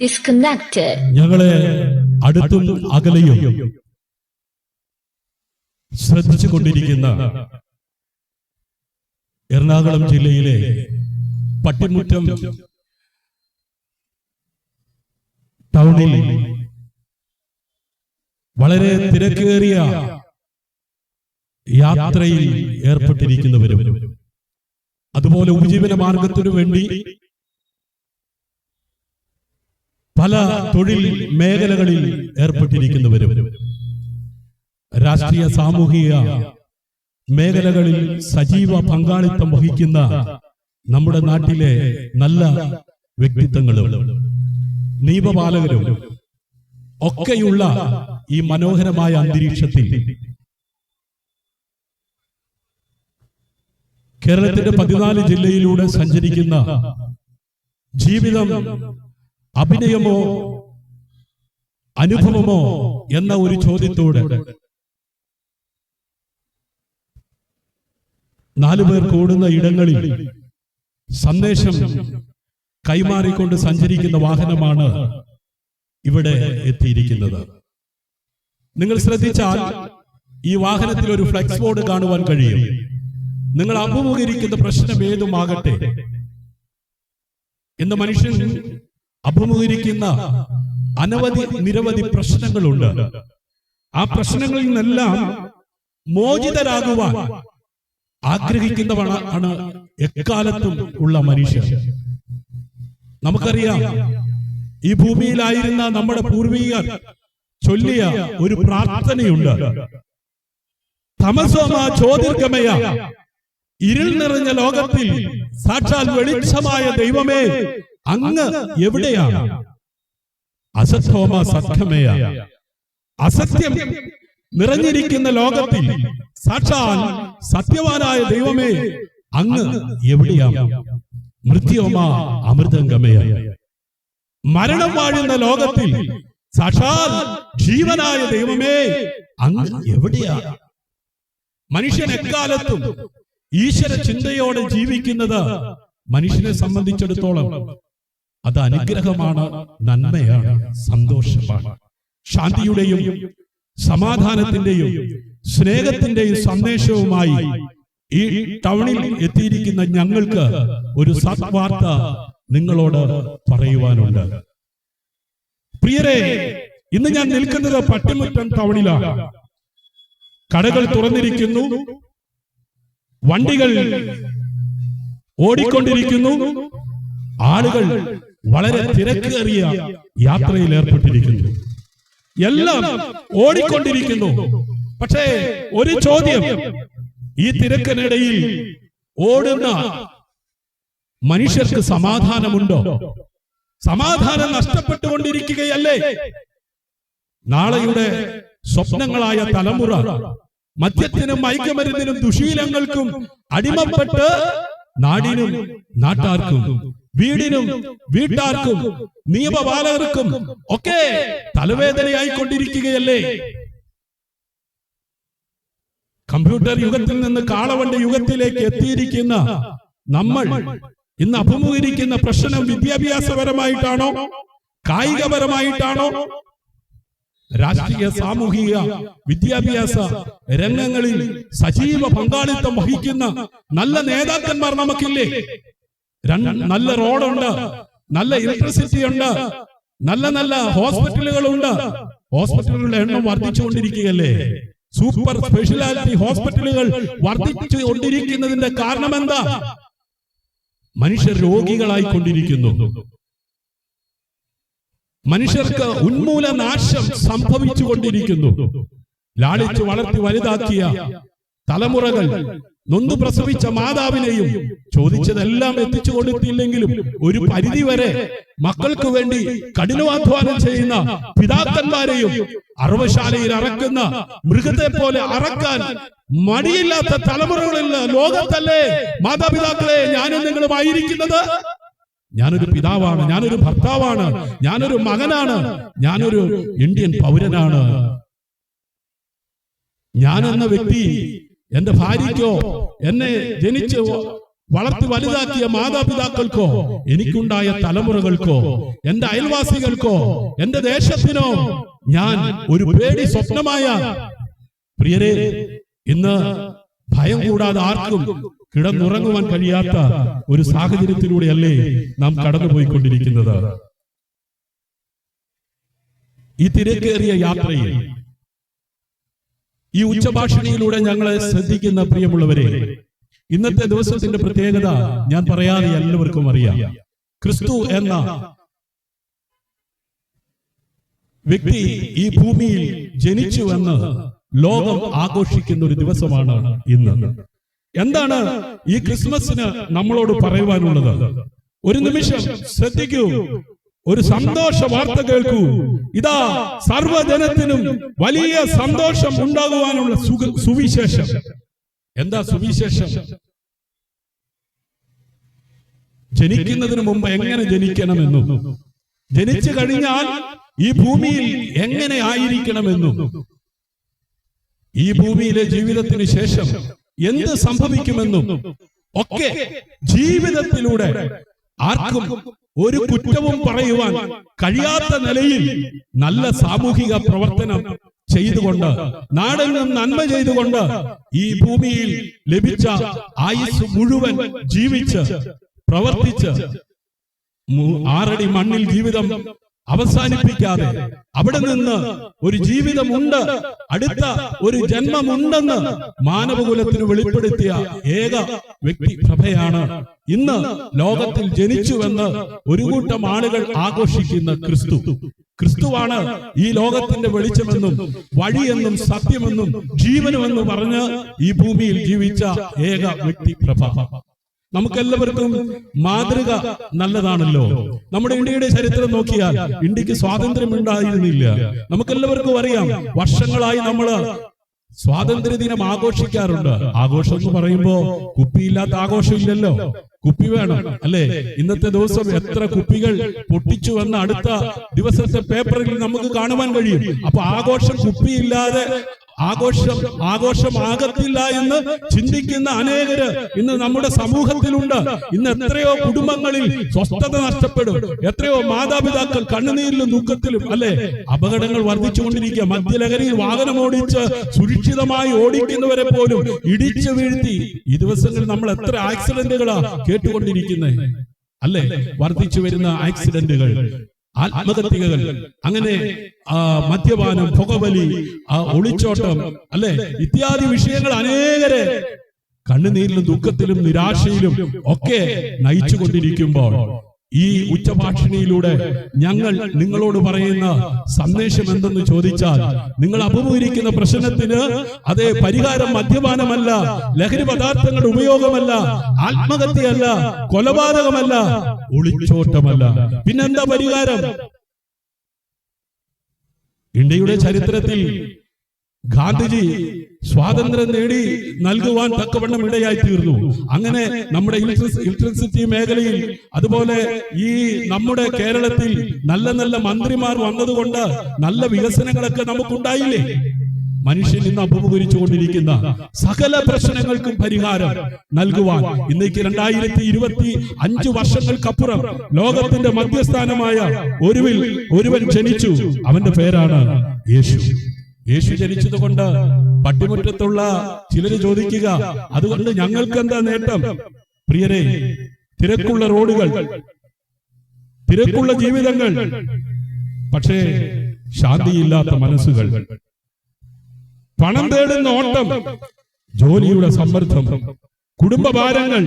disconnected, ഞങ്ങളെ അടുത്തും അകലെയും ശ്രദ്ധിച്ചു കൊണ്ടിരിക്കുന്ന എറണാകുളം ജില്ലയിലെ പട്ടിമുറ്റം ടൗണിൽ വളരെ തിരക്കേറിയ യാത്രയിൽ ഏർപ്പെട്ടിരിക്കുന്നവരും അതുപോലെ ഉപജീവന മാർഗത്തിനു വേണ്ടി പല തൊഴിൽ മേഖലകളിൽ ഏർപ്പെട്ടിരിക്കുന്നവരും രാഷ്ട്രീയ സാമൂഹിക മേഖലകളിൽ സജീവ പങ്കാളിത്തം വഹിക്കുന്ന നമ്മുടെ നാട്ടിലെ നല്ല വ്യക്തിത്വങ്ങളും നിയമപാലകരും ഒക്കെയുള്ള ഈ മനോഹരമായ അന്തരീക്ഷത്തിൽ കേരളത്തിന്റെ പതിനാല് ജില്ലയിലൂടെ സഞ്ചരിക്കുന്ന ജീവിതം അഭിനയമോ അനുഭവമോ എന്ന ഒരു ചോദ്യത്തോട് നാലുപേർ കൂടുന്ന ഇടങ്ങളിൽ സന്ദേശം കൈമാറിക്കൊണ്ട് സഞ്ചരിക്കുന്ന വാഹനമാണ് ഇവിടെ എത്തിയിരിക്കുന്നത്. നിങ്ങൾ ശ്രദ്ധിച്ചാൽ ഈ വാഹനത്തിൽ ഒരു ഫ്ലെക്സ് ബോർഡ് കാണുവാൻ കഴിയും. നിങ്ങൾ അഭിമുഖീകരിക്കുന്ന പ്രശ്നം ഏതുമാകട്ടെ? ഇന്ന് മനുഷ്യൻ അഭിമുഖീകരിക്കുന്ന അനവധി നിരവധി പ്രശ്നങ്ങളുണ്ട്. ആ പ്രശ്നങ്ങളിൽ നിന്നെല്ലാം മോചിതരാകുവാൻ ആഗ്രഹിക്കുന്നവണ് ആണ് എക്കാലത്തും ഉള്ള മനുഷ്യർ നമുക്കറിയാം ഈ ഭൂമിയിലായിരുന്ന നമ്മുടെ പൂർവികർ ചൊല്ലിയ ഒരു പ്രാർത്ഥനയുണ്ട്. തമസോമ ചോദ്യഗമയ ഇരുൾ നിറഞ്ഞ ലോകത്തിൽ സാക്ഷാൽ വെളിച്ചമായ ദൈവമേ അങ്ങ് എവിടെയാണ്? അസത്തോമ സത്യമയ. അസത്യം നിറഞ്ഞിരിക്കുന്ന ലോകത്തിൽ സാക്ഷാൽ സത്യവാനായ ദൈവമേ അങ്ങ് എവിടെയാണ്? മൃത്യോമ അമൃതംഗമേ മരണം വാഴുന്ന ലോകത്തിൽ സാക്ഷാൽ ജീവനായ ദൈവമേ അങ്ങ് എവിടെയാണ് മനുഷ്യൻ എക്കാലത്തും ഈശ്വര ചിന്തയോടെ ജീവിക്കുന്നത് മനുഷ്യനെ സംബന്ധിച്ചിടത്തോളം അത് അനുഗ്രഹമാണ് നന്മയാണ് സന്തോഷമാണ്. ശാന്തിയുടെയും സമാധാനത്തിന്റെയും സ്നേഹത്തിന്റെയും സന്ദേശവുമായി ഈ ടൗണിൽ എത്തിയിരിക്കുന്ന ഞങ്ങൾക്ക് ഒരു സത്വാർത്ത നിങ്ങളോട് പറയുവാനുണ്ട്. പ്രിയരെ ഇന്ന് ഞാൻ നിൽക്കുന്നത് പട്ടിമുറ്റം ടൗണിലാണ്. കടകൾ തുറന്നിരിക്കുന്നു. വണ്ടികൾ ഓടിക്കൊണ്ടിരിക്കുന്നു. ആളുകൾ വളരെ തിരക്കേറിയ യാത്രയിൽ ഏർപ്പെട്ടിരിക്കുന്നു. എല്ലാം ഓടിക്കൊണ്ടിരിക്കുന്നു. പക്ഷേ ഒരു ചോദ്യം ഈ തിരക്കിനിടയിൽ ഓടുന്ന മനുഷ്യർക്ക് സമാധാനമുണ്ടോ? സമാധാനം നഷ്ടപ്പെട്ടുകൊണ്ടിരിക്കുകയല്ലേ? നാളെയുടെ സ്വപ്നങ്ങളായ തലമുറ മദ്യത്തിനും മയക്കുമരുന്നിനും ദുശീലങ്ങൾക്കും അടിമപ്പെട്ട് നാടിനും നാട്ടാർക്കും വീടിനും വീട്ടാർക്കും നിയമപാലകർക്കും ഒക്കെ തലവേദനയായി കൊണ്ടിരിക്കുകയല്ലേ കമ്പ്യൂട്ടർ യുഗത്തിൽ നിന്ന് കാളവണ്ടി യുഗത്തിലേക്ക് എത്തിയിരിക്കുന്ന നമ്മൾ ഇന്ന് അഭിമുഖീകരിക്കുന്ന പ്രശ്നം വിദ്യാഭ്യാസപരമായിട്ടാണോ? കായികപരമായിട്ടാണോ? രാഷ്ട്രീയ സാമൂഹിക വിദ്യാഭ്യാസ രംഗങ്ങളിൽ സജീവ പങ്കാളിത്തം വഹിക്കുന്ന നല്ല നേതാക്കന്മാർ നമുക്കില്ലേ? നല്ല റോഡുണ്ട് നല്ല ഇലക്ട്രിസിറ്റി ഉണ്ട് നല്ല നല്ല ഹോസ്പിറ്റലുകളുണ്ട് ഹോസ്പിറ്റലുകളുടെ എണ്ണം വർദ്ധിച്ചുകൊണ്ടിരിക്കുകയല്ലേ? സൂപ്പർ സ്പെഷ്യാലിറ്റി ഹോസ്പിറ്റലുകൾ വർദ്ധിച്ചുകൊണ്ടിരിക്കുന്നതിന്റെ കാരണം എന്താ മനുഷ്യർ രോഗികളായി കൊണ്ടിരിക്കുന്നു മനുഷ്യർക്ക് ഉന്മൂലനാശം സംഭവിച്ചു കൊണ്ടിരിക്കുന്നു ലാളിച്ചു വളർത്തി വലുതാക്കിയ തലമുറകൾ നൊന്തു പ്രസവിച്ച മാതാവിനെയും ചോദിച്ചതെല്ലാം എത്തിച്ചു കൊടുത്തില്ലെങ്കിലും ഒരു പരിധി വരെ മക്കൾക്ക് വേണ്ടി കഠിനാധ്വാനം ചെയ്യുന്ന പിതാക്കന്മാരെയും അറവശാലയിൽ അറക്കുന്ന മൃഗത്തെ പോലെ അറക്കാൻ മടിയില്ലാത്ത തലമുറകളിൽ ലോകത്തല്ലേ? മാതാപിതാക്കളെ ഞാനും നിങ്ങളുമായിരിക്കുന്നത്? ഞാനൊരു പിതാവാണ് ഞാനൊരു ഭർത്താവാണ് ഞാനൊരു മകനാണ് ഞാനൊരു ഇന്ത്യൻ പൗരനാണ്. ഞാൻ എന്ന വ്യക്തി എന്റെ ഭാര്യയ്ക്കോ എന്നെ ജനിച്ച് വളർത്തി വലുതാക്കിയ മാതാപിതാക്കൾക്കോ എനിക്കുണ്ടായ തലമുറകൾക്കോ എന്റെ അയൽവാസികൾക്കോ എന്റെ ദേശത്തിനോ ഞാൻ ഒരു പേടി സ്വപ്നമായ പ്രിയരെ ഇന്ന് ഭയം കൂടാതെ ആർക്കും കിടന്നുറങ്ങുവാൻ കഴിയാത്ത ഒരു സാഹചര്യത്തിലൂടെയല്ലേ നാം കടന്നുപോയിക്കൊണ്ടിരിക്കുന്നത്. ഈ തിരക്കേറിയ യാത്രയിൽ ഈ ഉച്ചഭാഷണിയിലൂടെ ഞങ്ങളെ ശ്രദ്ധിക്കുന്ന പ്രിയമുള്ളവരെ ഇന്നത്തെ ദിവസത്തിന്റെ പ്രത്യേകത ഞാൻ പറയാതെ എല്ലാവർക്കും അറിയാം. ക്രിസ്തു എന്ന വ്യക്തി ഈ ഭൂമിയിൽ ജനിച്ചു എന്ന് ലോകം ആഘോഷിക്കുന്ന ഒരു ദിവസമാണ് ഇന്ന്. എന്താണ് ഈ ക്രിസ്മസിന് നമ്മളോട് പറയുവാനുള്ളത്? ഒരു നിമിഷം ശ്രദ്ധിക്കൂ. ഒരു സന്തോഷ വാർത്ത കേൾക്കൂ. ഇതാ സർവജനത്തിനും വലിയ സന്തോഷം ഉണ്ടാകുവാനുള്ള സുവിശേഷം. എന്താ സുവിശേഷം? ജനിക്കുന്നതിന് മുമ്പ് എങ്ങനെ ജനിക്കണമെന്നും ജനിച്ചു കഴിഞ്ഞാൽ ഈ ഭൂമിയിൽ എങ്ങനെ ആയിരിക്കണമെന്നും ഈ ഭൂമിയിലെ ജീവിതത്തിന് ശേഷം എന്ത് സംഭവിക്കുമെന്നും ഒക്കെ ജീവിതത്തിലൂടെ ആർക്കും ഒരു കുറ്റവും പറയുവാൻ കഴിയാത്ത നിലയിൽ നല്ല സാമൂഹിക പ്രവർത്തനം ചെയ്തുകൊണ്ട് നാടെങ്ങും നന്മ ചെയ്തുകൊണ്ട് ഈ ഭൂമിയിൽ ലഭിച്ച ആയുസ് മുഴുവൻ ജീവിച്ച് പ്രവർത്തിച്ച് ആറടി മണ്ണിൽ ജീവിതം അവസാനിപ്പിക്കാതെ അവിടെ നിന്ന് ഒരു ജീവിതമുണ്ട്. അടുത്ത ഒരു ജന്മമുണ്ടെന്ന് മാനവകുലത്തിന് വെളിപ്പെടുത്തിയ ഏക വ്യക്തി പ്രഭയാണ്. ഇന്ന് ലോകത്തിൽ ജനിച്ചുവെന്ന് ഒരു കൂട്ടം ആളുകൾ ആഘോഷിക്കുന്ന ക്രിസ്തു. ക്രിസ്തുവാണ് ഈ ലോകത്തിന്റെ വെളിച്ചമെന്നും വഴിയെന്നും സത്യമെന്നും ജീവനുമെന്നും പറഞ്ഞ് ഈ ഭൂമിയിൽ ജീവിച്ച ഏക വ്യക്തി പ്രഭ. നമുക്കെല്ലാവർക്കും മാതൃക നല്ലതാണല്ലോ. നമ്മുടെ ഇന്ത്യയുടെ ചരിത്രം നോക്കിയാൽ ഇന്ത്യയ്ക്ക് സ്വാതന്ത്ര്യം ഉണ്ടായിരുന്നില്ല നമുക്കെല്ലാവർക്കും അറിയാം വർഷങ്ങളായി നമ്മൾ സ്വാതന്ത്ര്യ ദിനം ആഘോഷിക്കാറുണ്ട്. ആഘോഷം എന്ന് പറയുമ്പോ കുപ്പിയില്ലാത്ത ആഘോഷമില്ലല്ലോ. കുപ്പി വേണം അല്ലെ? ഇന്നത്തെ ദിവസം എത്ര കുപ്പികൾ പൊട്ടിച്ചു വന്ന അടുത്ത ദിവസത്തെ പേപ്പറിൽ നമുക്ക് കാണുവാൻ കഴിയും. അപ്പൊ ആഘോഷം കുപ്പിയില്ലാതെ ആഘോഷം ആഘോഷമാകത്തില്ല എന്ന് ചിന്തിക്കുന്ന അനേകര് ഇന്ന് നമ്മുടെ സമൂഹത്തിലുണ്ട്. ഇന്ന് എത്രയോ കുടുംബങ്ങളിൽ സ്വസ്ഥത നഷ്ടപ്പെടും. എത്രയോ മാതാപിതാക്കൾ കണ്ണുനീരിലും ദുഃഖത്തിലും അല്ലെ? അപകടങ്ങൾ വർദ്ധിച്ചുകൊണ്ടിരിക്കുക. മദ്യലഹരിയിൽ വാഹനം ഓടിച്ച് സുരക്ഷിതമായി ഓടിക്കുന്നവരെ പോലും ഇടിച്ചു വീഴ്ത്തി ഈ ദിവസങ്ങളിൽ നമ്മൾ എത്ര ആക്സിഡന്റുകളാ കേട്ടുകൊണ്ടിരിക്കുന്നത് അല്ലെ? വർദ്ധിച്ചു വരുന്ന ആക്സിഡന്റുകൾ. ആത്മഹത്യകൾ അങ്ങനെ മദ്യപാനം പുകവലി ആ, ഒളിച്ചോട്ടം അല്ലെ? ഇത്യാദി വിഷയങ്ങൾ അനേകരെ കണ്ണുനീരിലും ദുഃഖത്തിലും നിരാശയിലും ഒക്കെ നയിച്ചുകൊണ്ടിരിക്കുമ്പോൾ ഈ ഉച്ചഭാഷിണിയിലൂടെ ഞങ്ങൾ നിങ്ങളോട് പറയുന്ന സന്ദേശം എന്തെന്ന് ചോദിച്ചാൽ നിങ്ങൾ അഭിമുഖീകരിക്കുന്ന പ്രശ്നത്തിന് അതേ പരിഹാരം മദ്യപാനമല്ല ലഹരി പദാർത്ഥങ്ങളുടെ ഉപയോഗമല്ല ആത്മഹത്യയല്ല കൊലപാതകമല്ല ഒളിച്ചോട്ടമല്ല. പിന്നെന്താ പരിഹാരം? ഇന്ത്യയുടെ ചരിത്രത്തിൽ ഗാന്ധിജി സ്വാതന്ത്ര്യം നേടി നൽകുവാൻ തക്കവണ്ണം ഇടയായി തീർന്നു അങ്ങനെ നമ്മുടെ ഇലക്ട്രിസ്- ഇലക്ട്രിസിറ്റി മേഖലയിൽ അതുപോലെ ഈ നമ്മുടെ കേരളത്തിൽ നല്ല നല്ല മന്ത്രിമാർ വന്നതുകൊണ്ട് നല്ല വികസനങ്ങളൊക്കെ നമുക്കുണ്ടായില്ലേ? മനുഷ്യൻ ഇന്ന് അഭിമുഖീകരിച്ചുകൊണ്ടിരിക്കുന്ന സകല പ്രശ്നങ്ങൾക്കും പരിഹാരം നൽകുവാൻ ഇന്നേക്ക് രണ്ടായിരത്തി ഇരുപത്തി അഞ്ചു വർഷങ്ങൾക്കപ്പുറം ലോകത്തിന്റെ മധ്യസ്ഥാനമായ ഒരുവിൽ ഒരുവൻ ജനിച്ചു. അവന്റെ പേരാണ് യേശു. യേശു ജനിച്ചത് കൊണ്ട് പട്ടിമുറ്റത്തുള്ള ചിലര് ചോദിക്കുക അതുകൊണ്ട് ഞങ്ങൾക്ക് എന്താ നേട്ടം? പ്രിയരെ തിരക്കുള്ള റോഡുകൾ തിരക്കുള്ള ജീവിതങ്ങൾ പക്ഷേ ശാന്തിയില്ലാത്ത മനസ്സുകൾ പണം തേടുന്ന ഓട്ടം ജോലിയുടെ സമ്മർദ്ദം കുടുംബഭാരങ്ങൾ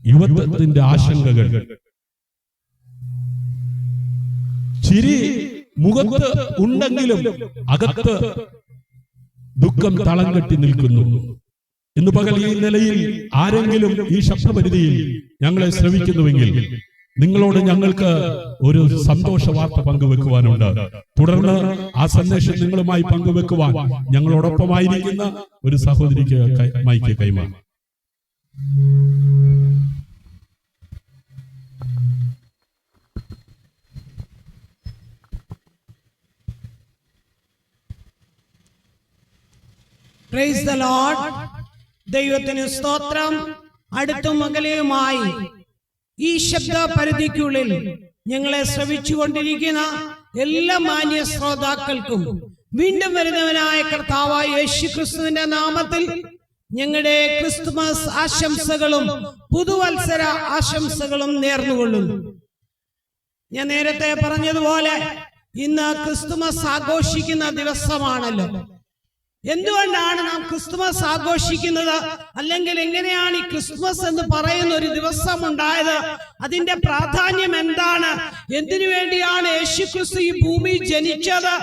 യുവത്വത്തിന്റെ ആശങ്കകൾ. ചിരി മുഖത്ത് ഉണ്ടെങ്കിലും അകത്ത് ദുഃഖം തളം കെട്ടി നിൽക്കുന്നു. ഇന്ന് പകൽ ഈ നിലയിൽ ആരെങ്കിലും ഈ ശബ്ദപരിധിയിൽ ഞങ്ങളെ ശ്രവിക്കുന്നുവെങ്കിൽ നിങ്ങളോട് ഞങ്ങൾക്ക് ഒരു സന്തോഷ വാർത്ത പങ്കുവെക്കുവാനുണ്ട്. തുടർന്ന് ആ സന്ദേശം നിങ്ങളുമായി പങ്കുവെക്കുവാൻ ഞങ്ങളോടൊപ്പമായിരിക്കുന്ന ഒരു സഹോദരിക്ക് മൈക്ക് കൈമാറും. പ്രൈസ് ദ ലോഡ് ദൈവത്തിന് സ്തോത്രം. അടുത്തും അകലെയുമായി ഈ ശബ്ദ പരിധിക്കുള്ളിൽ ഞങ്ങളെ ശ്രവിച്ചുകൊണ്ടിരിക്കുന്ന എല്ലാ മാന്യ ശ്രോതാക്കൾക്കും വീണ്ടും വരുന്നവനായ കർത്താവായ യേശു ക്രിസ്തുവിന്റെ നാമത്തിൽ ഞങ്ങളുടെ ക്രിസ്തുമസ് ആശംസകളും പുതുവത്സര ആശംസകളും നേർന്നുകൊള്ളുന്നു. ഞാൻ നേരത്തെ പറഞ്ഞതുപോലെ ഇന്ന് ക്രിസ്തുമസ് ആഘോഷിക്കുന്ന ദിവസമാണല്ലോ. എന്തുകൊണ്ടാണ് നാം ക്രിസ്തുമസ് ആഘോഷിക്കുന്നത്? അല്ലെങ്കിൽ എങ്ങനെയാണ് ഈ ക്രിസ്മസ് എന്ന് പറയുന്ന ഒരു ദിവസം ഉണ്ടായത് അതിന്റെ പ്രാധാന്യം എന്താണ്? എന്തിനു വേണ്ടിയാണ് യേശു ക്രിസ്തു ഈ ഭൂമി ജനിച്ചത്?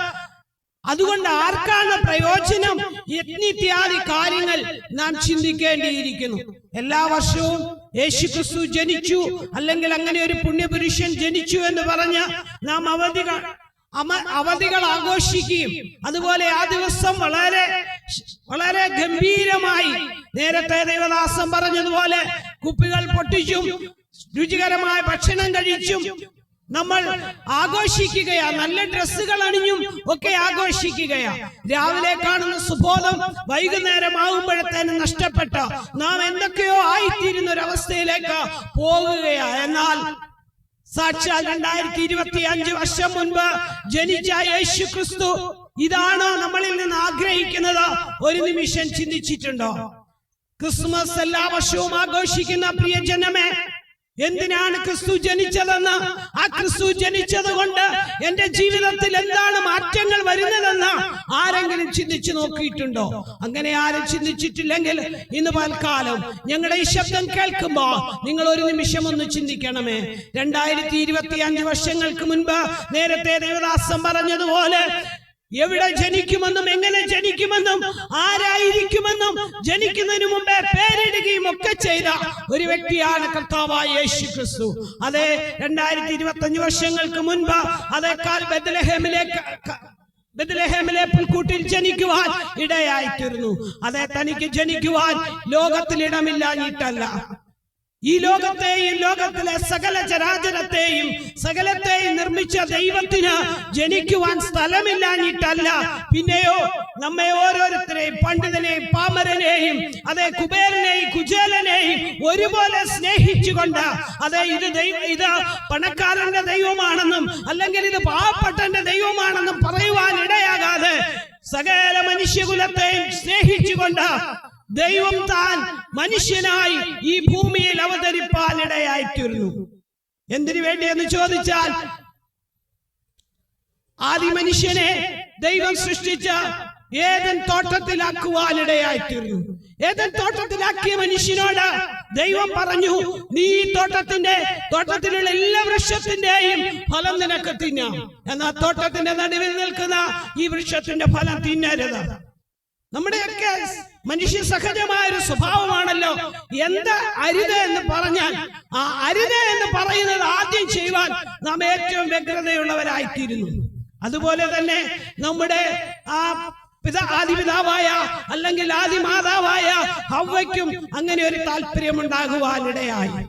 അതുകൊണ്ട് ആർക്കാണ് പ്രയോജനം? യജ്ഞിത്യാദി കാര്യങ്ങൾ നാം ചിന്തിക്കേണ്ടിയിരിക്കുന്നു. എല്ലാ വർഷവും യേശു ക്രിസ്തു ജനിച്ചു അല്ലെങ്കിൽ അങ്ങനെ ഒരു പുണ്യപുരുഷൻ ജനിച്ചു എന്ന് പറഞ്ഞ് നാം അമ- അവധികൾ ആഘോഷിക്കുകയും അതുപോലെ ആ ദിവസം വളരെ വളരെ ഗംഭീരമായി നേരത്തെ ദേവദാസം പറഞ്ഞതുപോലെ കുപ്പികൾ പൊട്ടിച്ചും രുചികരമായ ഭക്ഷണം കഴിച്ചും നമ്മൾ ആഘോഷിക്കുകയാ. നല്ല ഡ്രസ്സുകൾ അണിഞ്ഞും ഒക്കെ ആഘോഷിക്കുകയാ. രാവിലെ കാണുന്ന സുബോധം വൈകുന്നേരം ആകുമ്പോഴത്തേനും നഷ്ടപ്പെട്ട. നാം എന്തൊക്കെയോ ആയിത്തീരുന്ന ഒരു അവസ്ഥയിലേക്ക് പോകുകയാ എന്നാൽ സാക്ഷാൽ രണ്ടായിരത്തി ഇരുപത്തി അഞ്ച് വർഷം മുൻപ് ജനിച്ച യേശു ക്രിസ്തു ഇതാണോ നമ്മളിൽ നിന്ന് ആഗ്രഹിക്കുന്നത്? ഒരു നിമിഷം ചിന്തിച്ചിട്ടുണ്ടോ? ക്രിസ്മസ് എല്ലാ വർഷവും ആഘോഷിക്കുന്ന പ്രിയജനമേ എന്തിനാണ് ക്രിസ്തു ജനിച്ചതെന്ന്? ആ ക്രിസ്തു ജനിച്ചത് കൊണ്ട് എന്റെ ജീവിതത്തിൽ എന്താണ് മാറ്റങ്ങൾ വരുന്നതെന്ന് ആരെങ്കിലും ചിന്തിച്ചു നോക്കിയിട്ടുണ്ടോ? അങ്ങനെ ആരും ചിന്തിച്ചിട്ടില്ലെങ്കിൽ ഇന്ന് പൽക്കാലം ഞങ്ങളുടെ ഈ ശബ്ദം കേൾക്കുമ്പോ നിങ്ങൾ ഒരു നിമിഷം ഒന്ന് ചിന്തിക്കണമേ. രണ്ടായിരത്തി ഇരുപത്തി അഞ്ച് വർഷങ്ങൾക്ക് മുൻപ് നേരത്തെ ദേവദാസം പറഞ്ഞതുപോലെ എവിടെ ജനിക്കുമെന്നും എങ്ങനെ ജനിക്കുമെന്നും ആരായിരിക്കുമെന്നും ജനിക്കുന്നതിന് മുമ്പേ പേരിടുകയും ഒക്കെ ചെയ്ത ഒരു വ്യക്തിയാണ് കർത്താവായ യേശു ക്രിസ്തു അതെ രണ്ടായിരത്തി ഇരുപത്തി അഞ്ച് വർഷങ്ങൾക്ക് മുൻപ് അതേക്കാൾ ബദലഹേമിലേക്ക് ബദലഹേമിലെ പുൽക്കൂട്ടിൽ ജനിക്കുവാൻ ഇടയായിത്തീർന്നു. അതെ തനിക്ക് ജനിക്കുവാൻ ലോകത്തിൽ ഇടമില്ലാഞ്ഞിട്ടല്ല. ഈ ലോകത്തെയും ലോകത്തിലെ സകല ചരാചരത്തെയും സകലത്തെയും നിർമ്മിച്ച ദൈവത്തിന് ജനിക്കുവാൻ സ്ഥലമില്ലാഞ്ഞിട്ടല്ല. പിന്നെയോ നമ്മെ ഓരോരുത്തരെയും പണ്ഡിതനെയും പാമരനെയും അതെ കുബേരനെയും കുചേലനെയും ഒരുപോലെ സ്നേഹിച്ചുകൊണ്ട് അതെ ഇത് ദൈവം ഇത് പണക്കാരന്റെ ദൈവമാണെന്നും അല്ലെങ്കിൽ ഇത് പാവപ്പെട്ടന്റെ ദൈവമാണെന്നും പറയുവാൻ ഇടയാകാതെ സകല മനുഷ്യകുലത്തെയും സ്നേഹിച്ചുകൊണ്ട് ദൈവം താൻ മനുഷ്യനായി ഈ ഭൂമിയിൽ അവതരിപ്പാൻ ഇടയായിത്തീർന്നു എന്തിനു വേണ്ടി എന്ന് ചോദിച്ചാൽ ആദി മനുഷ്യനെ ദൈവം സൃഷ്ടിച്ച ഏതൻ തോട്ടത്തിലാക്കുവാനിടയായിത്തീർന്നു. ഏതൻ തോട്ടത്തിലാക്കിയ മനുഷ്യനോട് ദൈവം പറഞ്ഞു നീ ഈ തോട്ടത്തിന്റെ തോട്ടത്തിലുള്ള എല്ലാ വൃക്ഷത്തിന്റെയും ഫലം നിനക്ക് തിന്നാം. എന്നാ തോട്ടത്തിന്റെ നടുവിൽ നിൽക്കുന്ന ഈ വൃക്ഷത്തിന്റെ ഫലം തിന്നരുത്. നമ്മുടെയൊക്കെ മനുഷ്യ സഹജമായ ഒരു സ്വഭാവമാണല്ലോ. എന്ത് അരുത് എന്ന് പറഞ്ഞാൽ ആ അരുത് എന്ന് പറയുന്നത് ആദ്യം ചെയ്യുവാൻ നാം ഏറ്റവും വ്യഗ്രതയുള്ളവരായിത്തീരുന്നു. അതുപോലെ തന്നെ നമ്മുടെ ആ പിതാ ആദിപിതാവായ അല്ലെങ്കിൽ ആദിമാതാവായ ഹവയ്ക്കും അങ്ങനെ ഒരു താല്പര്യമുണ്ടാകുവാനിടയായി.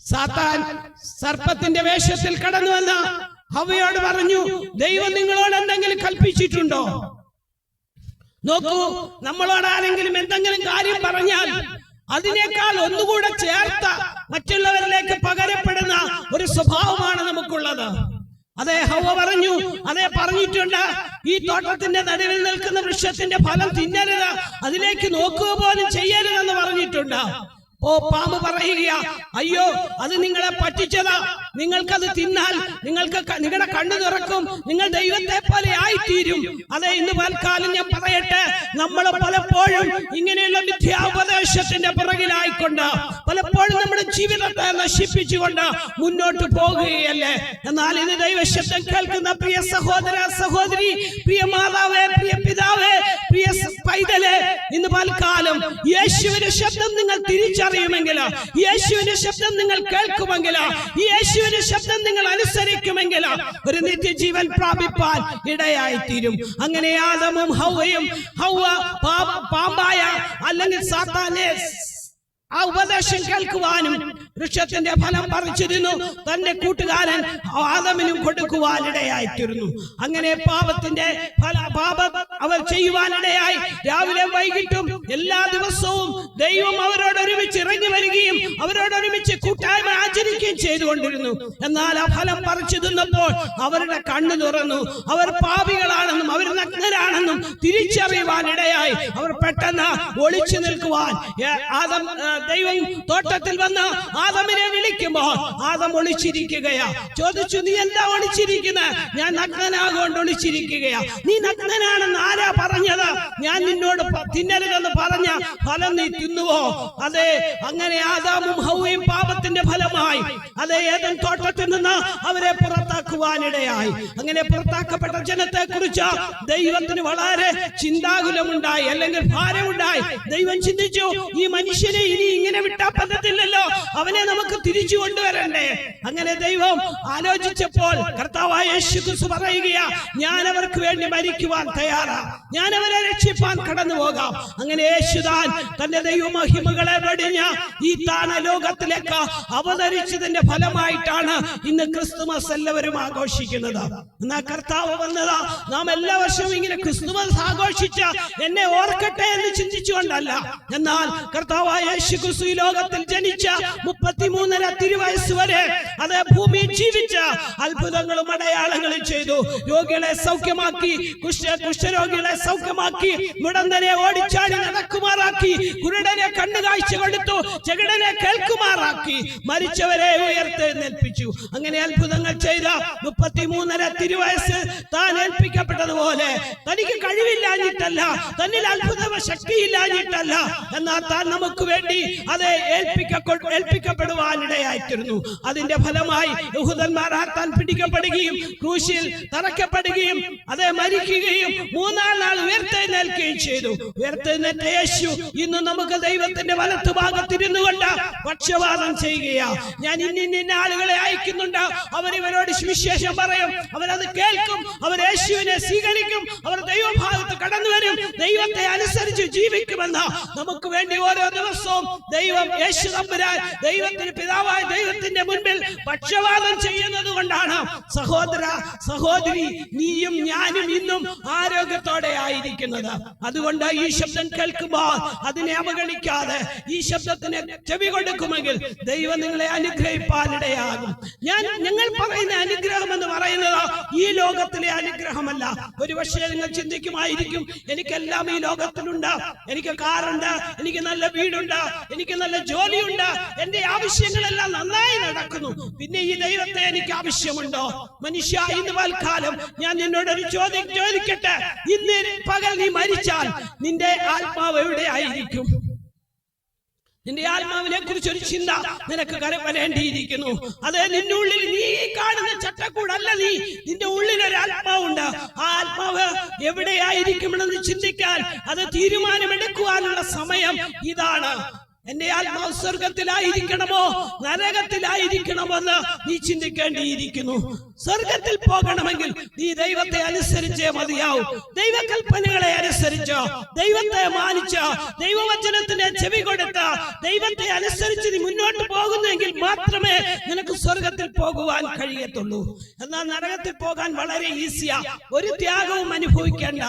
സാത്താൻ സർപ്പത്തിന്റെ വേഷത്തിൽ കടന്നു വന്ന ഹവയോട് പറഞ്ഞു ദൈവം നിങ്ങളോട് എന്തെങ്കിലും കൽപ്പിച്ചിട്ടുണ്ടോ? നോക്കൂ നമ്മളോട് ആരെങ്കിലും എന്തെങ്കിലും കാര്യം പറഞ്ഞാൽ അതിനേക്കാൾ ഒന്നുകൂടെ ചേർത്ത മറ്റുള്ളവരിലേക്ക് പകരപ്പെടുന്ന ഒരു സ്വഭാവമാണ് നമുക്കുള്ളത്. അതെ ഹവ പറഞ്ഞു അതെ പറഞ്ഞിട്ടുണ്ട്. ഈ തോട്ടത്തിന്റെ നടുവിൽ നിൽക്കുന്ന വൃക്ഷത്തിന്റെ ഫലം തിന്നരുത്. അതിലേക്ക് നോക്കുക പോലും ചെയ്യരുതെന്ന് പറഞ്ഞിട്ടുണ്ട്. ഓ പാമ്പ് പറയുക അയ്യോ അത് നിങ്ങളെ പറ്റിച്ചതാ. നിങ്ങൾക്കത് തിന്നാൽ നിങ്ങൾക്ക് നിങ്ങളുടെ കണ്ണു തുറക്കും. നിങ്ങൾ ദൈവത്തെ പോലെ ആയിത്തീരും. അതെ ഇന്ന് പൽക്കാലം ഞാൻ പറയട്ടെ നമ്മൾ പലപ്പോഴും ഇങ്ങനെയുള്ള മിഥ്യാപദേശത്തിന്റെ പിറകിലായിക്കൊണ്ട് പലപ്പോഴും നമ്മുടെ ജീവിതത്തെ നശിപ്പിച്ചുകൊണ്ട് മുന്നോട്ട് പോകുകയല്ലേ. എന്നാൽ ഇത് ദൈവശബ്ദം കേൾക്കുന്ന പ്രിയ സഹോദര സഹോദരി പ്രിയ മാതാവേ പ്രിയ പിതാവേ പ്രിയ പൈതലേ ഇന്ന് പൽക്കാലം യേശുവിന്റെ ശബ്ദം നിങ്ങൾ തിരിച്ചറിയുമെങ്കിൽ യേശുവിന്റെ ശബ്ദം നിങ്ങൾ കേൾക്കുമെങ്കിൽ യേശുവിന്റെ ശബ്ദം നിങ്ങൾ അനുസരിക്കുമെങ്കിൽ ഒരു നിത്യജീവൻ പ്രാപിപ്പാൻ ഇടയായി തീരും അങ്ങനെ ആദമും ഹൗവയും ഹൗവ പാമ്പായ അല്ലെങ്കിൽ സാത്താനെ ആ ഉപദേശം കേൾക്കുവാനും വൃക്ഷത്തിന്റെ ഫലം പറിച്ചിരുന്നു. തന്റെ കൂട്ടുകാരൻ ആദമിനും കൊടുക്കുവാനിടയായിത്തീരുന്നു അങ്ങനെ പാപത്തിന്റെ ഫല പാപം അവർ ചെയ്യുവാനിടയായി. രാവിലെ വൈകിട്ടും എല്ലാ ദിവസവും ദൈവം അവരോട് ഒരുമിച്ച് ഇറങ്ങി വരികയും അവരോട് ഒരുമിച്ച് കൂട്ടായ്മ ആചരിക്കുകയും ചെയ്തുകൊണ്ടിരുന്നു. എന്നാൽ ആ ഫലം പറിച്ചു തിന്നപ്പോൾ അവരുടെ കണ്ണു തുറന്നു. അവർ പാപികളാണെന്നും അവർ നഗ്നരാണെന്നും തിരിച്ചറിയുവാനിടയായി. അവർ പെട്ടെന്ന് ഒളിച്ചു നിൽക്കുവാൻ ആദം ദൈവം തോട്ടത്തിൽ വന്ന് ആദമിനെ വിളിക്കുമ്പോൾ ആദം ഒളിച്ചിരിക്കുകയാ. ചോദിച്ചു നീ എന്താ ഒളിച്ചിരിക്കുന്നത് ഞാൻ നഗ്നനാകൊണ്ട് ഒളിച്ചിരിക്കുകയാ. നീ നഗ്നനാണെന്ന് ആരാ പറഞ്ഞത്? ഞാൻ നിന്നോട് തിന്നരുതെന്ന് പറഞ്ഞ ഫലം നീ തിന്നുവോ? അതെ അങ്ങനെ ആദാമും ഹൗവയും പാപത്തിന്റെ ഫലമായി. അതെ ഏതൻ തോട്ടത്തിൽ നിന്ന് അവരെ പുറത്താക്കുവാനിടയായി. അങ്ങനെ പുറത്താക്കപ്പെട്ട ജനത്തെ കുറിച്ച് ദൈവത്തിന് വളരെ ചിന്താകുലമുണ്ടായി അല്ലെങ്കിൽ ഭാരമുണ്ടായി. ദൈവം ചിന്തിച്ചു ഈ മനുഷ്യനെ ഇനി ഇങ്ങനെ വിട്ടാ പറ്റത്തില്ലല്ലോ. അവനെ നമുക്ക് തിരിച്ചു കൊണ്ടുവരണ്ടേ. അങ്ങനെ ദൈവം ആലോചിച്ചപ്പോൾ കർത്താവായ യേശുക്രിസ്തു പറയുകയാ ഞാൻ അവർക്ക് വേണ്ടി മരിക്കുവാൻ തയ്യാറാ. ഞാൻ അവരെ രക്ഷിപ്പാൻ കടന്നു പോകാം അങ്ങനെ യേശുദാൻ തന്റെ ദൈവമഹിമകളെ വെടിഞ്ഞ ഈ താന ലോകത്തിലേക്ക് അവതരിച്ചതിന്റെ ഫലമായിട്ടാണ് ഇന്ന് ക്രിസ്തുമസ് എല്ലാവരും ആഘോഷിക്കുന്നത്. എന്നാ കർത്താവ് വന്നതാ നാം എല്ലാ വർഷവും ഇങ്ങനെ ക്രിസ്തുമസ് ആഘോഷിച്ച എന്നെ ഓർക്കട്ടെ എന്ന് ചിന്തിച്ചുകൊണ്ടല്ല. എന്നാൽ കർത്താവായ യേശു ക്രിസ്തു ഈ ലോകത്തിൽ ജനിച്ച മുപ്പത്തിമൂന്നര തിരുവയസ് വരെ അതേ ഭൂമിയിൽ ജീവിച്ച അത്ഭുതങ്ങളും അടയാളങ്ങളും ചെയ്തു. രോഗികളെ സൗഖ്യമാക്കി കുഷ്ഠ കുഷ്ഠരോഗികളെ സൗഖ്യമാക്കി മുടന്തനെ ഓടിച്ചാടി നടക്കുമാറാക്കി കുരുടനെ കണ്ണുകാഴ്ച കൊടുത്തു ചെകിടനെ കേൾക്കുമാറാക്കി മരിച്ചവരെ ഉയർത്തെഴുന്നേൽപ്പിച്ചു അങ്ങനെ അത്ഭുതങ്ങൾ ചെയ്ത മുപ്പത്തിമൂന്നര തിരുവയസ് താൻ ഏൽപ്പിക്കപ്പെട്ടതുപോലെ തനിക്ക് കഴിവില്ലാഞ്ഞിട്ടല്ല തന്നിൽ അത്ഭുത ശക്തിയില്ലാഞ്ഞിട്ടല്ല. എന്നാൽ താൻ നമുക്ക് വേണ്ടി അത് ഏൽപ്പിക്കപ്പെടുവാനിടയായിത്തീരുന്നു അതിന്റെ ഫലമായി യഹൂദന്മാരാൽ താൻ പിടിക്കപ്പെടുകയും ക്രൂശിൽ തറക്കപ്പെടുകയും അത് മരിക്കുകയും മൂന്നാം നാൾ ഉയർത്തെഴുന്നേൽക്കുകയും ചെയ്തു. ഉയർത്തെഴുന്നേറ്റ യേശു ഇന്ന് നമുക്ക് ദൈവത്തിന്റെ വലത്ത് ഭാഗത്തിരുന്നു കൊണ്ട് പക്ഷപാതം ചെയ്യുകയാ. ഞാൻ ഇന്നിന്ന ആളുകളെ അയക്കുന്നുണ്ട്. അവരിവരോട് സുവിശേഷം പറയും. അവരത് കേൾക്കും. അവർ യേശുവിനെ സ്വീകരിക്കും. അവർ ദൈവഭാഗത്ത് കടന്നു വരും ദൈവത്തെ അനുസരിച്ച് ജീവിക്കുമെന്ന്. നമുക്ക് വേണ്ടി ഓരോ ദിവസവും ദൈവം യേശു തമ്പുരാൻ ദൈവത്തിന് പിതാവായ ദൈവത്തിന്റെ മുൻപിൽ പക്ഷവാദം ചെയ്യുന്നത് കൊണ്ടാണ്. സഹോദര സഹോദരി നീയും ഞാനും ഇന്നും ആരോഗ്യത്തോടെ ആയിരിക്കുന്നത്. അതുകൊണ്ട് ഈ ശബ്ദം കേൾക്കുമ്പോൾ അതിനെ അവഗണിക്കാതെ ഈ ശബ്ദത്തിന് ചെവി കൊടുക്കുമെങ്കിൽ ദൈവം നിങ്ങളെ അനുഗ്രഹിപ്പാനിടയാകും. ഞാൻ ഞങ്ങൾ പറയുന്ന അനുഗ്രഹം എന്ന് പറയുന്നത് ഈ ലോകത്തിലെ അനുഗ്രഹമല്ല. ഒരുപക്ഷെ നിങ്ങൾ ചിന്തിക്കുമായിരിക്കും എനിക്കെല്ലാം ഈ ലോകത്തിലുണ്ട്. എനിക്ക് കാറുണ്ട് എനിക്ക് നല്ല വീടുണ്ട്. എനിക്ക് നല്ല ജോലിയുണ്ട്. എന്റെ ആവശ്യങ്ങളെല്ലാം നന്നായി നടക്കുന്നു. പിന്നെ ഈ ദൈവത്തെ എനിക്ക് ആവശ്യമുണ്ടോ? മനുഷ്യ ഇന്ന് വൽക്കാലം. ഞാൻ നിന്നോട് ഒരു ചോദ്യം ചോദിക്കട്ടെ? ഇന്ന് പകൽ നീ മരിച്ചാൽ നിന്റെ ആത്മാവ് എവിടെ ആയിരിക്കും? നിന്റെ ആത്മാവിനെ കുറിച്ച് ഒരു ചിന്ത നിനക്ക് കരവരേണ്ടിയിരിക്കുന്നു അത് നിന്റെ ഉള്ളിൽ നീ കാണുന്ന ചട്ടക്കൂടല്ല നീ. നിന്റെ ഉള്ളിൽ ഒരു ആത്മാവുണ്ട്. ആ ആത്മാവ് എവിടെയായിരിക്കുമെന്ന് ചിന്തിക്കാൻ അത് തീരുമാനമെടുക്കുവാനുള്ള സമയം ഇതാണ്. എന്റെ ആത്മാവ് സ്വർഗത്തിലായിരിക്കണമോ നരകത്തിലായിരിക്കണമോ എന്ന് നീ ചിന്തിക്കേണ്ടിയിരിക്കുന്നു. സ്വർഗത്തിൽ പോകണമെങ്കിൽ നീ ദൈവത്തെ അനുസരിച്ചേ മതിയാവും. ദൈവകൽപ്പനകളെ അനുസരിച്ചോ. ദൈവത്തെ മാനിച്ചോ. ദൈവവചനത്തിന്റെ ചെവി കൊടുത്ത ദൈവത്തെ അനുസരിച്ച് നീ മുന്നോട്ട് പോകുന്നെങ്കിൽ മാത്രമേ നിനക്ക് സ്വർഗത്തിൽ പോകുവാൻ കഴിയത്തുള്ളൂ. എന്നാൽ നരകത്തിൽ പോകാൻ വളരെ ഈസിയാ. ഒരു ത്യാഗവും അനുഭവിക്കേണ്ട.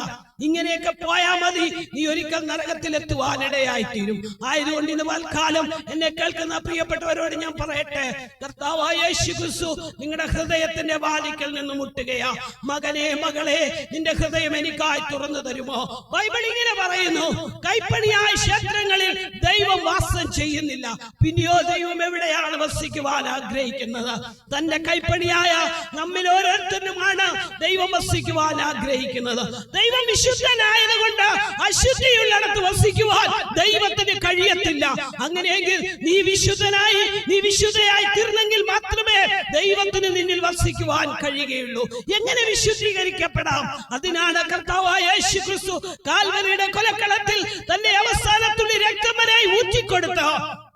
ഇങ്ങനെയൊക്കെ പോയാ മതി. നീ ഒരിക്കൽ നരകത്തിലെത്തുവാനിടയായി തീരും ആയതുകൊണ്ട് ഇന്ന് വൽക്കാലം എന്നെ കേൾക്കുന്ന പ്രിയപ്പെട്ടവരോട് ഞാൻ പറയട്ടെ. കർത്താവായ യേശു നിങ്ങളുടെ ഹൃദയത്തിന്റെ വാതിക്കൽ നിന്ന് മുട്ടുകയാ. മകനെ മകളെ നിന്റെ ഹൃദയം എനിക്കായി തുറന്നു തരുമോ? ബൈബിൾ ഇങ്ങനെ പറയുന്നു കൈപ്പണിയായ ക്ഷേത്രങ്ങളിൽ ദൈവം വാസം ചെയ്യുന്നില്ല. പിന്നെയോ ദൈവം എവിടെയാണ് വസിക്കുവാൻ ആഗ്രഹിക്കുന്നത്? തന്റെ കൈപ്പണിയായ നമ്മിൽ ഓരോരുത്തരുമാണ് ദൈവം വസിക്കുവാൻ ആഗ്രഹിക്കുന്നത്. ദൈവം വിശുദ്ധനായത് കൊണ്ട് അശുദ്ധിയുള്ളിടത്ത് വസിക്കുവാൻ ദൈവത്തിന് കഴിയത്തില്ല. അങ്ങനെയെങ്കിൽ നീ വിശുദ്ധനായി നീ വിശുദ്ധയായി തീർന്നെങ്കിൽ മാത്രമേ ദൈവത്തിന് നിന്നിൽ വസിക്കുവാൻ കഴിയുകയുള്ളൂ. എങ്ങനെ വിശുദ്ധീകരിക്കപ്പെടാം? അതിനാണ് കർത്താവായ യേശു കൊലക്കളത്തിൽ തന്റെ അവസാനത്തുള്ളി രക്തം വരെ ഊറ്റിക്കൊടുത്ത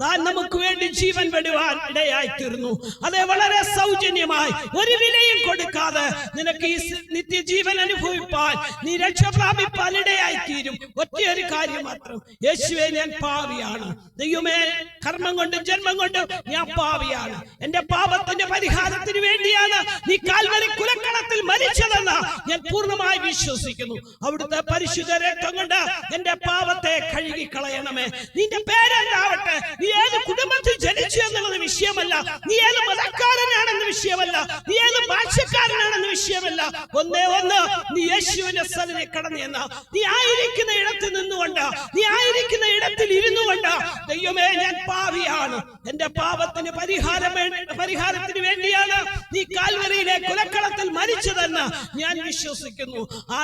താൻ നമുക്ക് വേണ്ടി ജീവൻ വിടുവാൻ ഇടയായി തീർന്നു അതെ വളരെ സൗജന്യമായി ഒരു വിലയും കൊടുക്കാതെ നിനക്ക് ഈ നിത്യജീവൻ അനുഭവിപ്പാൻ നീ രക്ഷ പ്രാപിപ്പാൻ ഇടയായി തീരും ഒറ്റയൊരു കാര്യം മാത്രം. യേശുവെ ഞാൻ പാവിയാണ്. ദൈവമേ കർമ്മം കൊണ്ടും ജന്മം കൊണ്ടും ഞാൻ പാവിയാണ്. എന്റെ പാപത്തിന്റെ പരിഹാരത്തിന് വേണ്ടിയാണ് നീ കാൽവരി കുലക്കണത്തിൽ മരിച്ചതെന്ന് ഞാൻ പൂർണമായി വിശ്വസിക്കുന്നു. അവിടുത്തെ പരിശുദ്ധ രക്തം കൊണ്ട് എന്റെ പാപത്തെ കഴുകി കളയണമേ നിന്റെ പേരെന്താവട്ടെ? നീ ഏത് കുടുംബത്തിൽ ജനിച്ചു എന്നുള്ളത് വിഷയമല്ല. നീ ഏത് മതക്കാരനാണെന്ന് വിഷയമല്ല. നീ ഏത് ഭാഷക്കാരനാണെന്ന് വിഷയമല്ല. ഒന്നേ ഒന്ന് നീ യേശുവിന്റെ സ്ഥലനെ കടന്നു എന്ന നീ ആയിരിക്കുന്ന ഇടത്ത് നിന്നുകൊണ്ട് നീ ആയിരിക്കുന്ന ഇടത്തിൽ ഇരുന്നു കൊണ്ട് ദൈവമേ ഞാൻ പാവിയാണ്. എന്റെ പാപത്തിന് പരിഹാരം പരിഹാരത്തിന് വേണ്ടിയാണ് നീ കാൽവരിയിലെ കുലക്കളത്തിൽ മരിച്ചതെന്ന് ഞാൻ വിശ്വസിക്കുന്നു. ആ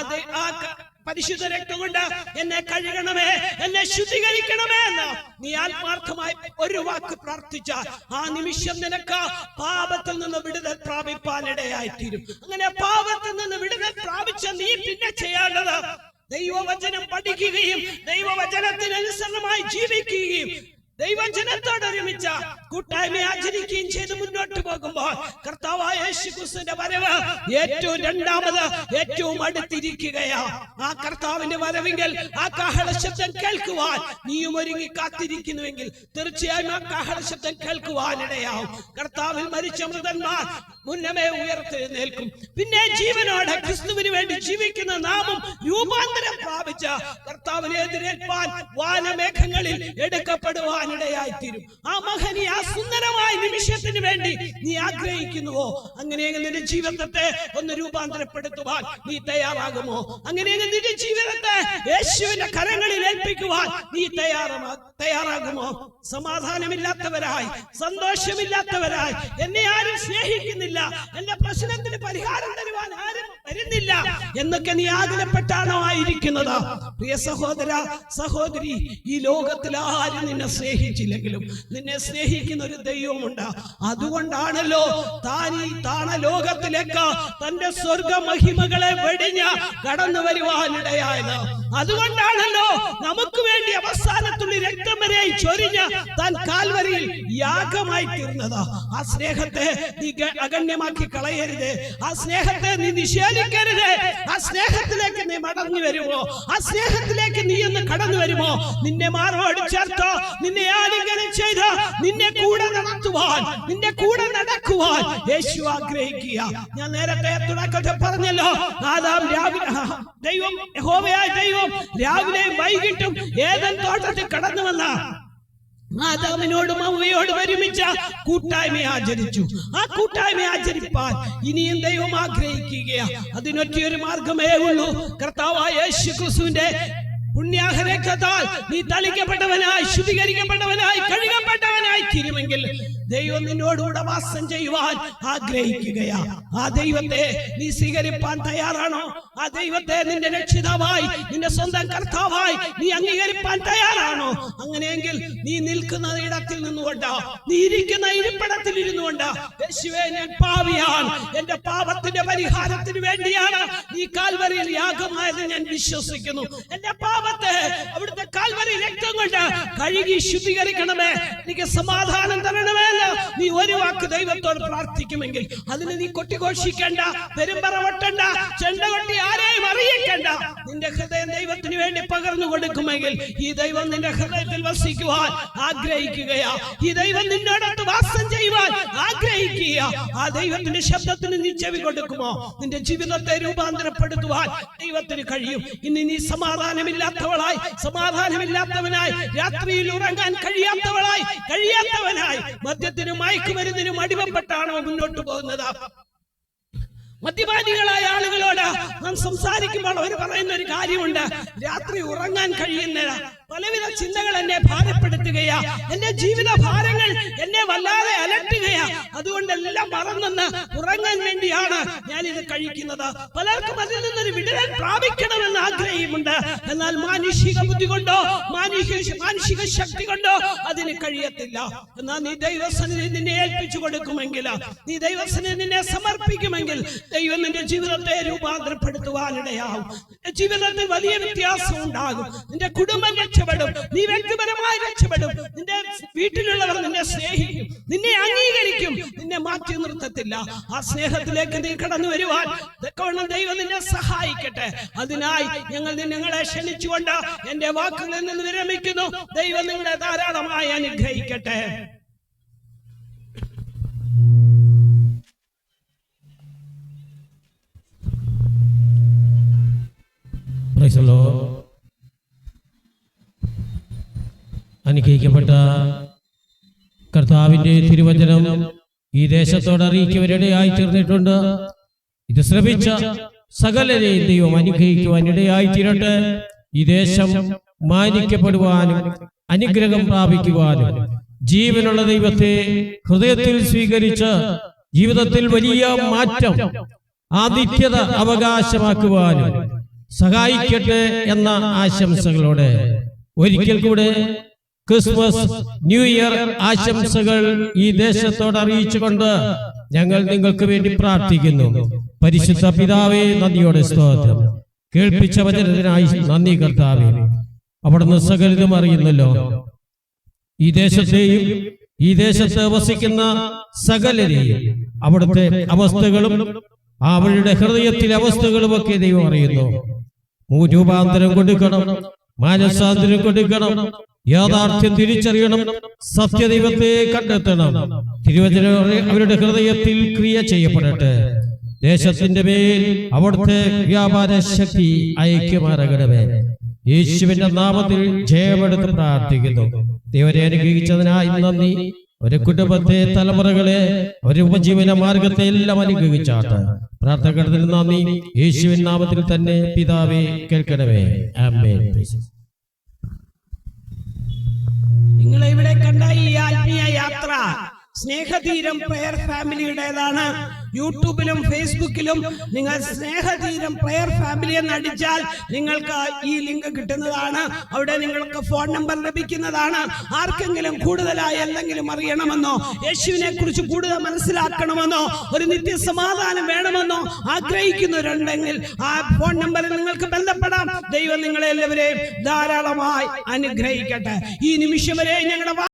പരിശുദ്ധ രക്തം കൊണ്ട് എന്നെ കഴുകണമേ എന്നെ ശുദ്ധീകരിക്കണമേ എന്ന് നീ ആത്മാർത്ഥമായി ഒരു വാക്ക് പ്രാർത്ഥിച്ച ആ നിമിഷം നിനക്ക് പാപത്തിൽ നിന്ന് വിടുതൽ പ്രാപിപ്പാനിടയായി തീരും അങ്ങനെ പാപത്തിൽ നിന്ന് വിടുതൽ പ്രാപിച്ച നീ പിന്നെ ചെയ്യേണ്ടത് ദൈവവചനം പഠിക്കുകയും ദൈവവചനത്തിനനുസരണമായി ജീവിക്കുകയും ദൈവജനത്തോട് ഒരുമിച്ച കൂട്ടായ്മ ആചരിക്കുകയും ചെയ്ത് മുന്നോട്ട് പോകുമ്പോൾ കർത്താവായ യേശു ക്രിസ്തുവിന്റെ വരവ് ഏറ്റവും രണ്ടാമത് ഏറ്റവും അടുത്തിരിക്കുകയാ. ആ കർത്താവിന്റെ വരവെങ്കിൽ ആ കാഹള ശബ്ദം കേൾക്കുവാൻ നീയും ഒരുങ്ങി കാത്തിരിക്കുന്നുവെങ്കിൽ തീർച്ചയായും ആ കാഹള ശബ്ദം കേൾക്കുവാനിടയാവും കർത്താവിൽ മരിച്ച മൃതന്മാർ മുന്നമേ ഉയർത്തെഴുന്നേൽക്കും. പിന്നെ ജീവനോടെ ക്രിസ്തുവിന് വേണ്ടി ജീവിക്കുന്ന നാമം രൂപാന്തരം പ്രാപിച്ച കർത്താവിനെതിരേൽപ്പാൻ വാനമേഘങ്ങളിൽ വാനമേഘങ്ങളിൽ എടുക്കപ്പെടുവാനിടയായി തീരും ആ മഹനി ആ സുന്ദരമായ നിമിഷത്തിന് വേണ്ടി നീ ആഗ്രഹിക്കുന്നുവോ? അങ്ങനെയെങ്കിൽ നിന്റെ ജീവിതത്തെ ഒന്ന് രൂപാന്തരപ്പെടുത്തുവാൻ നീ തയ്യാറാകുമോ? അങ്ങനെയെങ്കിൽ നിന്റെ ജീവിതത്തെ യേശുവിന്റെ കരങ്ങളിൽ ഏൽപ്പിക്കുവാൻ നീ തയ്യാറാ തയ്യാറാകുമോ? സമാധാനമില്ലാത്തവരായി സന്തോഷമില്ലാത്തവരായി എന്നെ ആരും സ്നേഹിക്കുന്നില്ല. എന്റെ പ്രശ്നത്തിന് പരിഹാരം തരുവാൻ ആരും വരുന്നില്ല എന്നൊക്കെ നീ ആഗ്രഹപ്പെട്ടാണോ ആയിരിക്കുന്നത്? പ്രിയ സഹോദര സഹോദരി ഈ ലോകത്തിൽ ആരും നിന്നെ സ്നേഹിച്ചില്ലെങ്കിലും നിന്നെ സ്നേഹിക്കുന്ന ഒരു ദൈവമുണ്ട്. അതുകൊണ്ടാണല്ലോ താൻ ഈ താണ ലോകത്തിലേക്ക് തന്റെ സ്വർഗ മഹിമകളെ വെടിഞ്ഞ് കടന്നു വരുവാനിടയായത്. അതുകൊണ്ടാണല്ലോ നമുക്ക് വേണ്ടി അവസാനത്തുള്ളി രക്തം വരെ ചൊരിഞ്ഞ് താൻ കാൽവരിയിൽ യാഗമായി തീർന്നത്. ആ സ്നേഹത്തെ നീ അഗണ്യമാക്കി കളയരുത്. ആ സ്നേഹത്തെ നീ നിഷേധിക്കരുത് ആ സ്നേഹത്തിലേക്ക് നീ മടങ്ങി വരുമോ? ആ സ്നേഹത്തിലേക്ക് നീ ഒന്ന് കടന്നു വരുമോ? നിന്നെ മാറോട് ചേർത്തോ. നിന്നെ ആലിംഗനം ചെയ്തോ. നിന്നെ കൂടെ നടത്തുവാൻ നിന്റെ കൂടെ നടക്കുവാൻ യേശു ആഗ്രഹിക്കുക. ഞാൻ നേരത്തെ തുടക്കത്തിൽ പറഞ്ഞല്ലോ ആദാം രാവിലെ ദൈവം യഹോവയായ ദൈവം രാവിലെയും വൈകിട്ടും ഏതൻ തോട്ടത്തിൽ കടന്നു വന്ന ആദാമിനോടും അമ്മയോടും ഒരുമിച്ച കൂട്ടായ്മ ആചരിച്ചു. ആ കൂട്ടായ്മ ആചരിപ്പാൻ ഇനിയും ദൈവം ആഗ്രഹിക്കുക അതിനൊറ്റയൊരു മാർഗമേ ഉള്ളൂ. കർത്താവായ യേശു ക്രിസ്തുവിന്റെ പുണ്യാഹരക്തത്താൽ നീ തളിക്കപ്പെട്ടവനായി ശുദ്ധീകരിക്കപ്പെട്ടവനായി കഴുകപ്പെട്ടവനായി തീരുമെങ്കിൽ ദൈവം നിന്നോടുകൂടെ വാസം ചെയ്യുവാൻ ആഗ്രഹിക്കുകയാ. ആ ദൈവത്തെ നീ സ്വീകരിപ്പാൻ തയ്യാറാണോ? ആ ദൈവത്തെ നിന്റെ രക്ഷിതാവായി നിന്റെ സ്വന്തം കർത്താവായി നീ അംഗീകരിപ്പാൻ തയ്യാറാണോ? അങ്ങനെയെങ്കിൽ നീ നിൽക്കുന്ന ഇടത്തിൽ നിന്നുകൊണ്ട് നീ ഇരിക്കുന്ന ഇരിപ്പിടത്തിൽ ഇരുന്നുകൊണ്ട് യേശുവേ ഞാൻ പാവിയാണ്. എന്റെ പാപത്തിന്റെ പരിഹാരത്തിന് വേണ്ടിയാണ് ഈ കാൽവരിയിൽ യാഗമായത് ഞാൻ വിശ്വസിക്കുന്നു. എന്റെ പാപത്തെ അവിടുത്തെ കാൽവരി രക്തം കൊണ്ട് കഴുകി ശുദ്ധീകരിക്കണമേ. എനിക്ക് സമാധാനം തരണമേ നീ ഒരു വാക്ക് ദൈവത്തോട് പ്രാർത്ഥിക്കുമെങ്കിൽ അതിന് നീ കൊട്ടിഘോഷിക്കേണ്ട പെരുമ്പറ കൊട്ടണ്ട നിന്റെ ഹൃദയം ദൈവത്തിന് വേണ്ടി പകർന്നു കൊടുക്കുമെങ്കിൽ ഈ ദൈവം നിന്റെ ഹൃദയത്തിൽ വസിക്കുവാൻ ആഗ്രഹിക്കുകയാ. ഈ ദൈവം നിന്നോടൊത്ത് വാസം ചെയ്യുവാൻ ആഗ്രഹിക്കുക ആ ദൈവത്തിന്റെ ശബ്ദത്തിന് നീ ചെവി കൊടുക്കുമോ? നിന്റെ ജീവിതത്തെ രൂപാന്തരപ്പെടുത്തുവാൻ ദൈവത്തിന് കഴിയും. ഇനി നീ സമാധാനമില്ലാത്തവളായി സമാധാനമില്ലാത്തവനായി രാത്രിയിൽ ഉറങ്ങാൻ കഴിയാത്തവളായി കഴിയാത്തവനായി മദ്യത്തിനും മയക്കുമരുന്നിനും അടിമപ്പെട്ടാണോ മുന്നോട്ട് പോകുന്നത്? മദ്യപാനികളായ ആളുകളോട് നാം സംസാരിക്കുമ്പോൾ അവർ പറയുന്ന ഒരു കാര്യമുണ്ട്. രാത്രി ഉറങ്ങാൻ കഴിയുന്നില്ല. പലവിധ ചിന്തകൾ എന്നെ ഭാരപ്പെടുത്തുകയാ. എന്റെ ജീവിത ഭാരങ്ങൾ എന്നെ വല്ലാതെ അലട്ടുകയാ. അതുകൊണ്ട് എല്ലാം മറന്നെന്ന് ഉറങ്ങാൻ വേണ്ടിയാണ് ഞാൻ ഇത് കഴിക്കുന്നത്. പലർക്കും അതിൽ നിന്നൊരു വിടുതൽ പ്രാപിക്കണമെന്ന് ആഗ്രഹമുണ്ട്. എന്നാൽ മാനുഷിക ബുദ്ധി കൊണ്ടോ മാനുഷിക ശക്തി കൊണ്ടോ അതിന് കഴിയത്തില്ല. എന്നാൽ നീ ദൈവസനിധി നിന്നെ ഏൽപ്പിച്ചു കൊടുക്കുമെങ്കിൽ നീ ദൈവസനിധി നിന്നെ സമർപ്പിക്കുമെങ്കിൽ ദൈവം നിന്റെ ജീവിതത്തെ രൂപാന്തരപ്പെടുത്തുവാനിടയാവും ജീവിതത്തിൽ വലിയ വ്യത്യാസം ഉണ്ടാകും. നിന്റെ കുടുംബം രക്ഷപ്പെടും രക്ഷപ്പെടും. നീ വ്യക്തിപരമായി രക്ഷപ്പെടും. നിന്റെ വീട്ടിലുള്ളവർ നിന്നെ സ്നേഹിക്കും. നിന്നെ അംഗീകരിക്കും. നിന്നെ മാറ്റി നിർത്തത്തില്ല. ആ സ്നേഹത്തിലേക്ക് നീ കടന്നു വരുവാൻ ദൈവം നിന്നെ സഹായിക്കട്ടെ. അതിനായി ഞങ്ങൾ നിങ്ങളെ ക്ഷണിച്ചുകൊണ്ട് എന്റെ വാക്കുകളിൽ നിന്ന് വിരമിക്കുന്നു. ദൈവം നിങ്ങളെ ധാരാളമായി അനുഗ്രഹിക്കട്ടെ. Praise the അനുഗ്രഹിക്കപ്പെട്ട കർത്താവിന്റെ തിരുവചനം ഈ ദേശത്തോട് അറിയിക്കവരിടയായി തീർന്നിട്ടുണ്ട്. ഇത് ശ്രമിച്ച സകലരെയും ദൈവം അനുഗ്രഹിക്കുവാൻ ഇടയായി തീരട്ടെ ഈ ദേശം മാനിക്കപ്പെടുവാനും അനുഗ്രഹം പ്രാപിക്കുവാനും ജീവനുള്ള ദൈവത്തെ ഹൃദയത്തിൽ സ്വീകരിച്ച് ജീവിതത്തിൽ വലിയ മാറ്റം ആതിഥ്യത അവകാശമാക്കുവാനും സഹായിക്കട്ടെ എന്ന ആശംസകളോടെ ഒരിക്കൽ കൂടെ ക്രിസ്മസ് ന്യൂ ഇയർ ആശംസകൾ ഈ ദേശത്തോട് അറിയിച്ചുകൊണ്ട് ഞങ്ങൾ നിങ്ങൾക്ക് വേണ്ടി പ്രാർത്ഥിക്കുന്നു. പരിശുദ്ധ പിതാവേ നന്ദിയോടെ സ്തോത്രം. കേൾപ്പിച്ച വചനത്തിനായി നന്ദി കർത്താവേ. അവിടുന്ന് സകലതും അറിയുന്നല്ലോ. ഈ ദേശത്തെയും ഈ ദേശത്ത് വസിക്കുന്ന സകലരെയും അവിടുത്തെ അവസ്ഥകളും അവരുടെ ഹൃദയത്തിലെ അവസ്ഥകളും ഒക്കെ ദൈവം അറിയുന്നു. രൂപാന്തരം കൊടുക്കണം മാനസാന്തരം കൊടുക്കണം യാഥാർത്ഥ്യം തിരിച്ചറിയണം സത്യദൈവത്തെ കണ്ടെത്തണം. തിരുവചന അവരുടെ ഹൃദയത്തിൽ ക്രിയ ചെയ്യപ്പെടട്ടെ. ദേശത്തിന്റെ മേൽ അവിടുത്തെ വ്യാപാര ശക്തി ഐക്യമാരകടമേ യേശുവിന്റെ നാമത്തിൽ ജയമെടുത്ത് പ്രാർത്ഥിക്കുന്നു. ദൈവരെ അനുഗ്രഹിച്ചതിനായി നന്ദി. ഒരു കുടുംബത്തെ തലമുറകളെ ഒരു ഉപജീവന മാർഗത്തെ എല്ലാം അനുഗ്രഹിച്ചാട്ട് പ്രാർത്ഥന നന്ദി. യേശുവിൻ നാമത്തിൽ തന്നെ പിതാവേ കേൾക്കണമേ. ആമേൻ. നിങ്ങളെ ഇവിടെ കണ്ട ഈ ആത്മീയ യാത്ര സ്നേഹതീരം പ്രയർ ഫാമിലിയുടേതാണ്. യൂട്യൂബിലും ഫേസ്ബുക്കിലും നിങ്ങൾ സ്നേഹതീരം പ്രയർ ഫാമിലി എന്ന് അടിച്ചാൽ നിങ്ങൾക്ക് ഈ ലിങ്ക് കിട്ടുന്നതാണ്. അവിടെ നിങ്ങൾക്ക് ഫോൺ നമ്പർ ലഭിക്കുന്നതാണ്. ആർക്കെങ്കിലും കൂടുതലായി എന്തെങ്കിലും അറിയണമെന്നോ യേശുവിനെ കുറിച്ച് കൂടുതൽ മനസ്സിലാക്കണമെന്നോ ഒരു നിത്യ സമാധാനം വേണമെന്നോ ആഗ്രഹിക്കുന്നവരുണ്ടെങ്കിൽ ആ ഫോൺ നമ്പറിൽ നിങ്ങൾക്ക് ബന്ധപ്പെടാം. ദൈവം നിങ്ങളെല്ലാവരെയും ധാരാളമായി അനുഗ്രഹിക്കട്ടെ. ഈ നിമിഷം വരെ ഞങ്ങളുടെ